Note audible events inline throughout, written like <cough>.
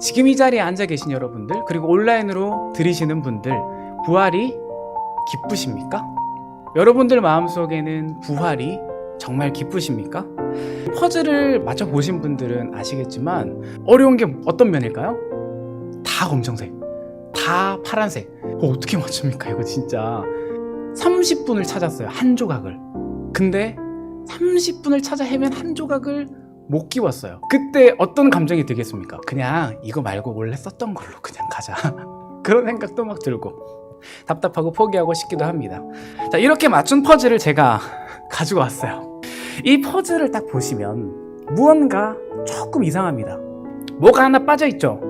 지금 이 자리에 앉아 계신 여러분들, 그리고 온라인으로 들으시는 분들, 부활이 기쁘십니까? 여러분들 마음속에는 부활이 정말 기쁘십니까? 퍼즐을 맞춰보신 분들은 아시겠지만, 어려운 게 어떤 면일까요? 다 검정색, 다 파란색. 어떻게 맞춥니까, 이거 진짜. 30분을 찾았어요, 한 조각을. 근데 30분을 찾아 헤맨 한 조각을 못 끼웠어요. 그때 어떤 감정이 들겠습니까? 그냥 이거 말고 원래 썼던 걸로 그냥 가자. <laughs> 그런 생각도 막 들고 답답하고 포기하고 싶기도 합니다. 자, 이렇게 맞춘 퍼즐을 제가 <laughs> 가지고 왔어요. 이 퍼즐을 딱 보시면 무언가 조금 이상합니다. 뭐가 하나 빠져 있죠?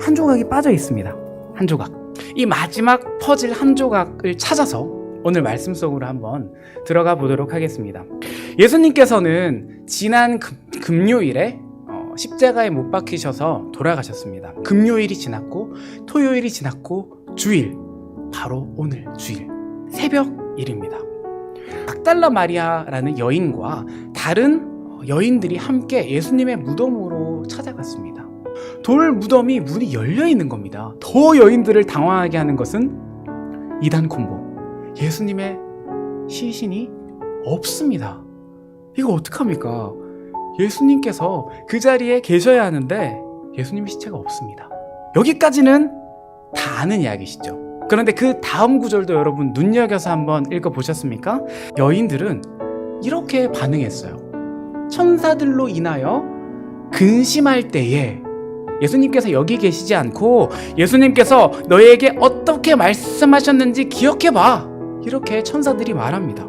한 조각이 빠져 있습니다. 한 조각. 이 마지막 퍼즐 한 조각을 찾아서 오늘 말씀 속으로 한번 들어가 보도록 하겠습니다. 예수님께서는 지난 금, 금요일에 어, 십자가에 못 박히셔서 돌아가셨습니다. 금요일이 지났고 토요일이 지났고 주일 바로 오늘 주일 새벽 일입니다. 막달라 마리아라는 여인과 다른 어, 여인들이 함께 예수님의 무덤으로 찾아갔습니다. 돌 무덤이 문이 열려 있는 겁니다. 더 여인들을 당황하게 하는 것은 이단 콤보. 예수님의 시신이 없습니다. 이거 어떡합니까? 예수님께서 그 자리에 계셔야 하는데 예수님 시체가 없습니다. 여기까지는 다 아는 이야기시죠. 그런데 그 다음 구절도 여러분 눈여겨서 한번 읽어보셨습니까? 여인들은 이렇게 반응했어요. 천사들로 인하여 근심할 때에 예수님께서 여기 계시지 않고 예수님께서 너에게 어떻게 말씀하셨는지 기억해봐. 이렇게 천사들이 말합니다.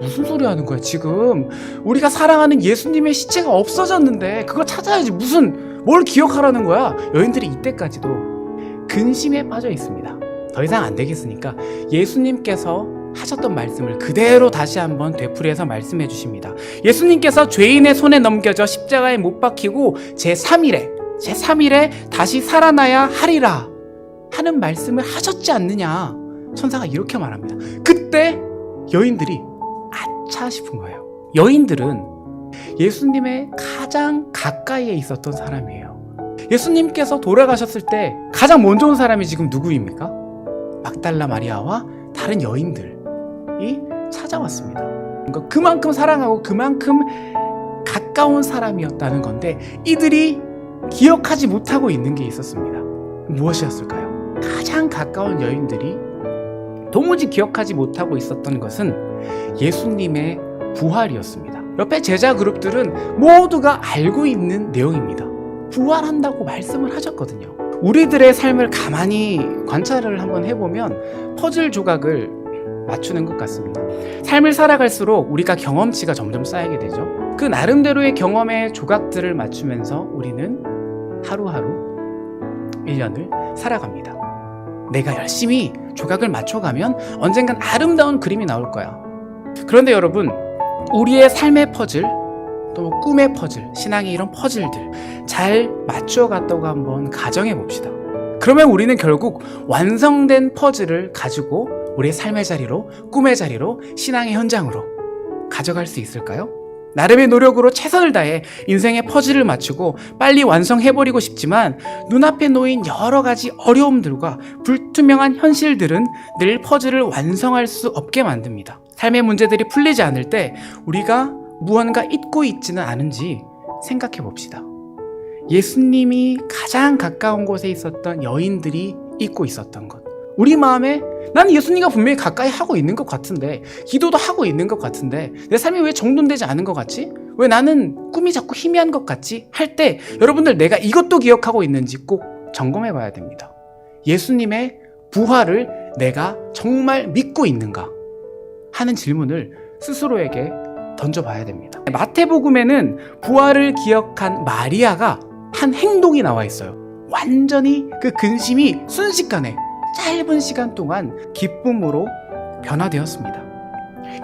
무슨 소리 하는 거야, 지금? 우리가 사랑하는 예수님의 시체가 없어졌는데 그거 찾아야지. 무슨, 뭘 기억하라는 거야? 여인들이 이때까지도 근심에 빠져 있습니다. 더 이상 안 되겠으니까 예수님께서 하셨던 말씀을 그대로 다시 한번 되풀이해서 말씀해 주십니다. 예수님께서 죄인의 손에 넘겨져 십자가에 못 박히고 제3일에 제3일에 다시 살아나야 하리라 하는 말씀을 하셨지 않느냐. 천사가 이렇게 말합니다. 그때 여인들이 아차 싶은 거예요. 여인들은 예수님의 가장 가까이에 있었던 사람이에요. 예수님께서 돌아가셨을 때 가장 먼저 온 사람이 지금 누구입니까? 막달라 마리아와 다른 여인들이 찾아왔습니다. 그러니까 그만큼 사랑하고 그만큼 가까운 사람이었다는 건데 이들이 기억하지 못하고 있는 게 있었습니다. 무엇이었을까요? 가장 가까운 여인들이 도무지 기억하지 못하고 있었던 것은 예수님의 부활이었습니다. 옆에 제자 그룹들은 모두가 알고 있는 내용입니다. 부활한다고 말씀을 하셨거든요. 우리들의 삶을 가만히 관찰을 한번 해보면 퍼즐 조각을 맞추는 것 같습니다. 삶을 살아갈수록 우리가 경험치가 점점 쌓이게 되죠. 그 나름대로의 경험의 조각들을 맞추면서 우리는 하루하루 1년을 살아갑니다. 내가 열심히 조각을 맞춰가면 언젠간 아름다운 그림이 나올 거야. 그런데 여러분, 우리의 삶의 퍼즐, 또 꿈의 퍼즐, 신앙의 이런 퍼즐들 잘 맞춰갔다고 한번 가정해 봅시다. 그러면 우리는 결국 완성된 퍼즐을 가지고 우리의 삶의 자리로, 꿈의 자리로, 신앙의 현장으로 가져갈 수 있을까요? 나름의 노력으로 최선을 다해 인생의 퍼즐을 맞추고 빨리 완성해버리고 싶지만 눈앞에 놓인 여러 가지 어려움들과 불투명한 현실들은 늘 퍼즐을 완성할 수 없게 만듭니다. 삶의 문제들이 풀리지 않을 때 우리가 무언가 잊고 있지는 않은지 생각해 봅시다. 예수님이 가장 가까운 곳에 있었던 여인들이 잊고 있었던 것. 우리 마음에 난 예수님과 분명히 가까이 하고 있는 것 같은데 기도도 하고 있는 것 같은데 내 삶이 왜 정돈되지 않은 것 같지? 왜 나는 꿈이 자꾸 희미한 것 같지? 할 때 여러분들 내가 이것도 기억하고 있는지 꼭 점검해 봐야 됩니다. 예수님의 부활을 내가 정말 믿고 있는가? 하는 질문을 스스로에게 던져봐야 됩니다. 마태복음에는 부활을 기억한 마리아가 한 행동이 나와 있어요. 완전히 그 근심이 순식간에 짧은 시간 동안 기쁨으로 변화되었습니다.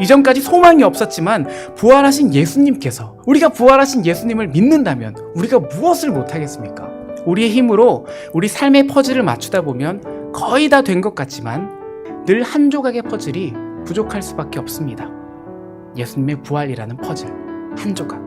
이전까지 소망이 없었지만 부활하신 예수님께서 우리가 부활하신 예수님을 믿는다면 우리가 무엇을 못하겠습니까? 우리의 힘으로 우리 삶의 퍼즐을 맞추다 보면 거의 다 된 것 같지만 늘 한 조각의 퍼즐이 부족할 수밖에 없습니다. 예수님의 부활이라는 퍼즐 한 조각.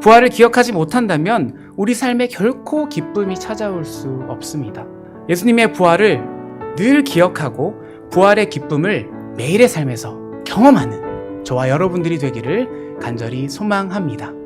부활을 기억하지 못한다면 우리 삶에 결코 기쁨이 찾아올 수 없습니다. 예수님의 부활을 늘 기억하고 부활의 기쁨을 매일의 삶에서 경험하는 저와 여러분들이 되기를 간절히 소망합니다.